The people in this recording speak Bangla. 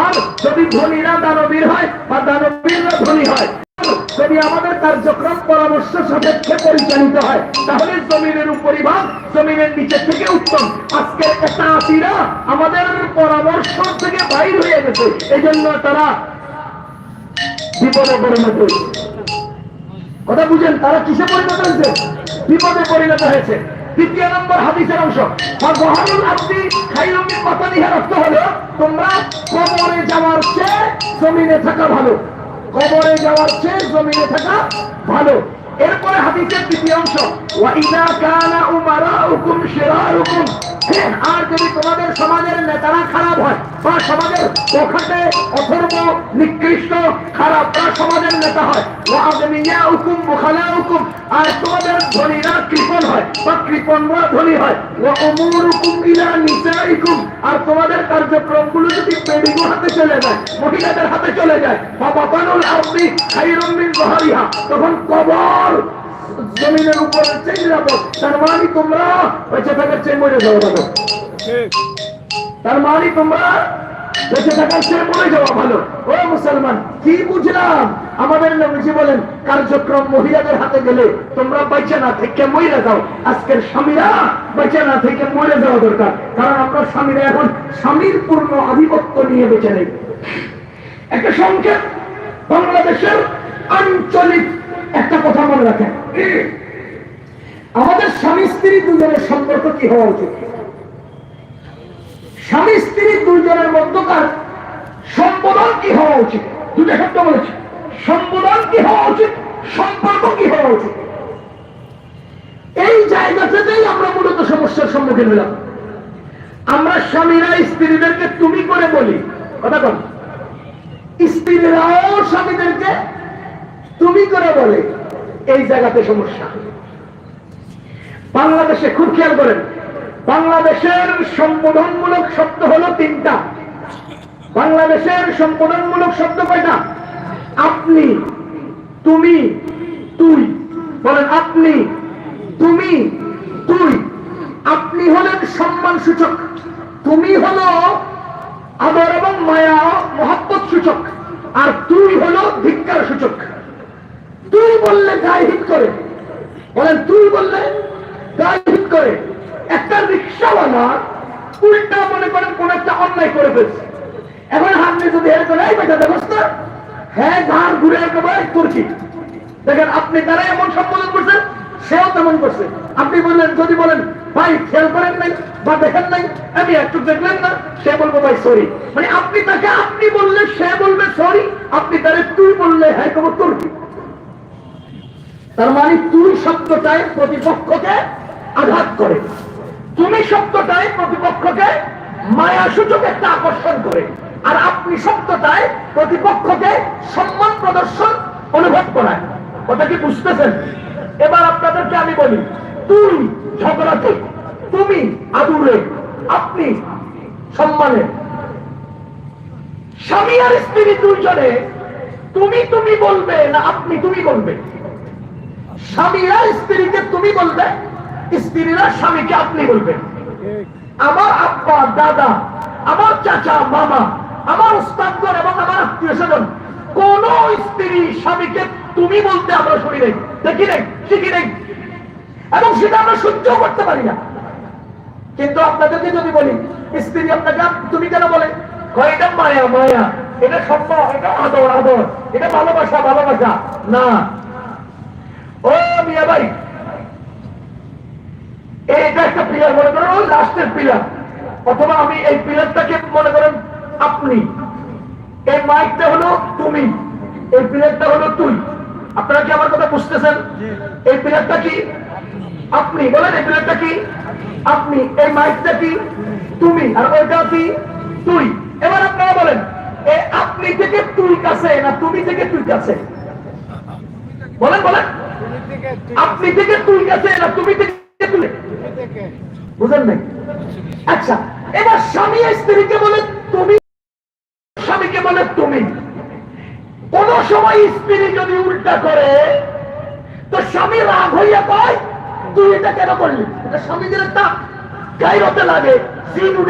আর যদি ধনীরা দানবীর হয় বা দানবীররা ধনী হয়, যদি আমাদের কার্যক্রম পরামর্শ সাপেক্ষে পরিচালিত হয়, তাহলে জমিনের উপরিভাগ জমিনের নিচে থেকে উত্তম। আজকের একটা আশিরা আমাদের পরামর্শ থেকে বাইর হয়ে গেছে। এই জন্য তারা বিপদে পরিণত হয়েছে কথা বুঝেন? তারা কিসে পরিণত হয়েছে? বিপদে পরিণত হয়েছে। দ্বিতীয় নম্বর হাদিসের অংশ। বহানুল আব্দি খাইরুমি পাতানিহার অর্থ হলো। তোমরা কবরে যাওয়ার চেয়ে জমিনে থাকা ভালো। কবরে যাওয়ার চেয়ে জমিনে থাকা ভালো। এরপরে হাদিসের দ্বিতীয় অংশ। ওয়াইদা কানা উমারাউকুম শিরারুকুম। আর যদি তোমাদের সমাজের নেতারা খারাপ হয় বা সমাজের পক্ষে অথর্ব নিকৃষ্ট খারাপ বা সমাজের নেতা হয়। ওয়াজমিয়া হুকুম মুখালা হুকুম আর তোমাদের ধনীরা কৃপণ হয় বা কৃপণরা ধনী হয়। ওয়া অমুর হুকুম ইলা নিসাইকুম। আর তোমাদের কার্যক্রমগুলো যদি পেডিগো হাতে চলে যায় মহিলাদের হাতে চলে যায় বা বাবানুল আরবি খাইরুম মিন জহারিহা তখন কবর জমিনের উপরে চেয়ে নিরাপদ। তার মানে তোমরা বেঁচে থাকার চেয়ে মরে যাওয়া তার মানে তোমরা বেঁচে থাকার চেয়ে মরে যাওয়া ভালো। ও মুসলমান, কি বুঝলাম? আমাদের নবীজি বলেন, কার্যক্রম মহিলাদের হাতে গেলে তোমরা বেঁচে না থেকে মরে যাও। আজকের স্বামীরা বেঁচে না থেকে মরে যাওয়া দরকার। কারণ আমরা স্বামীরা এখন স্বামীর পূর্ণ আধিপত্য নিয়ে বেঁচে নেই। একটা সংকেত বাংলাদেশের আঞ্চলিক একটা কথা মনে রাখেন। আমাদের স্বামী স্ত্রী দুজনের সম্পর্ক কি হওয়া উচিত? স্বামী স্ত্রী দুজনের মধ্যকার সম্বোধন কি হওয়া উচিত? দুটো শব্দ বলেছি। সম্বোধন কি হওয়া উচিত? সম্পর্ক কি হওয়া উচিত? এই জায়গাটাতেই আমরা মূলত সমস্যার সম্মুখীন হলাম। আমরা স্বামীরা স্ত্রীদেরকে তুমি করে বলি। কথা কন। স্ত্রীরাও স্বামীদেরকে তুমি করে বলে। এই জায়গাতে সমস্যা। বাংলাদেশে খুব খেয়াল করেন বাংলাদেশের সম্বোধনমূলক শব্দ হলো তিনটা। বাংলাদেশের সম্বোধনমূলক শব্দ কয়টা? আপনি, তুমি, তুই। বলেন, আপনি, তুমি, তুই। আপনি হলেন সম্মান সূচক তুমি হলো আদর এবং মায়া, মহাব্বত সূচক। আর তুই হলো ধিক্কার সূচক। তুই বললে গায়ে হিট করে। বলেন, তুই বললে গায়ে হিট করে। একটা রিক্সাওয়ালা উল্টা মনে করেন কোন একটা অন্যায় করে ফেলছে। এখন আপনি যদি এর এই বেটা দেখোস হ্যাঁ ঘাড় ঘুরে একেবারে তুর্কি, দেখেন আপনি তারা এমন সম্বোধন করছেন, সেও তেমন করছে। আপনি বললেন, যদি বলেন, ভাই, খেয়াল করেন নাই বা দেখেন নাই, আমি একটু দেখলেন না, সে বলব, ভাই সরি মানে আপনি তাকে আপনি বললে, সে বলবে সরি আপনি তারে তুই বললে হ্যাঁ কব তুর্কি। তার মানে তুই শব্দটায় প্রতিপক্ষকে আঘাত করে। তুমি শব্দটায় প্রতিপক্ষকে মায়া সূচক একটা আকর্ষণ করে, আর আপনি শব্দটায় প্রতিপক্ষকে সম্মান প্রদর্শন অনুভব করায়। কথা কি বুঝতেছেন? এবার আপনাদেরকে আমি বলি, তুই ঝগড়াতে তুমি আদুরে, আপনি সম্মানে। স্বামী আর স্ত্রী দুইজনে, তুমি তুমি বলবে না আপনি তুমি বলবে। স্বামীরা স্ত্রীকে তুমি বলবে স্ত্রীরা স্বামীকে আপনি বলবেন। আমার আব্বা, দাদা, আমার চাচা, মামা, আমার উস্তাদগণ এবং আমার আত্মীয় স্বজন, কোন স্ত্রী স্বামীকে তুমি বলতে আমরা শুনি নেই, দেখি নেই, শিখি নেই। এবং সেটা আমরা সহ্য করতে পারি না। কিন্তু আপনাদেরকে যদি বলি, স্ত্রী আপনাকে তুমি কেন বলে? এটা মায়া মায়া। এটা সম্মান, এটা আদর আদর। এটা ভালোবাসা ভালোবাসা। না। ও মিয়া ভাই এইটা একটা পিলার মনে করেন ওই লাস্টের পিলার। অথবা আমি এই পিলারটাকে মনে করেন আপনি। এই মাইকটা হলো তুমি। এই পিলারটা হলো তুই। আপনারা কি আমার কথা বুঝতেছেন? এই পিলারটা কি আপনি? বলেন এই পিলারটা কি আপনি? এই মাইকটা কি তুমি? আর ওইটা কি তুই? এবার আপনারা বলেন এ আপনি থেকে তুই কাছে না তুমি থেকে তুই কাছে? বলেন বলেন। আপনি থেকে তুই কাছে না তুমি থেকে বুঝেন নাই? আচ্ছা এবার স্বামী স্ত্রীকে বলে তুমি, স্বামীকে বলে তুমি। কোন সময় স্ত্রী যদি উল্টা করে, তো স্বামী রাগ হইয়া কয়, তুই এটা কেন করলি? এটা স্বামীদের একটা গাইরতে লাগে উঠে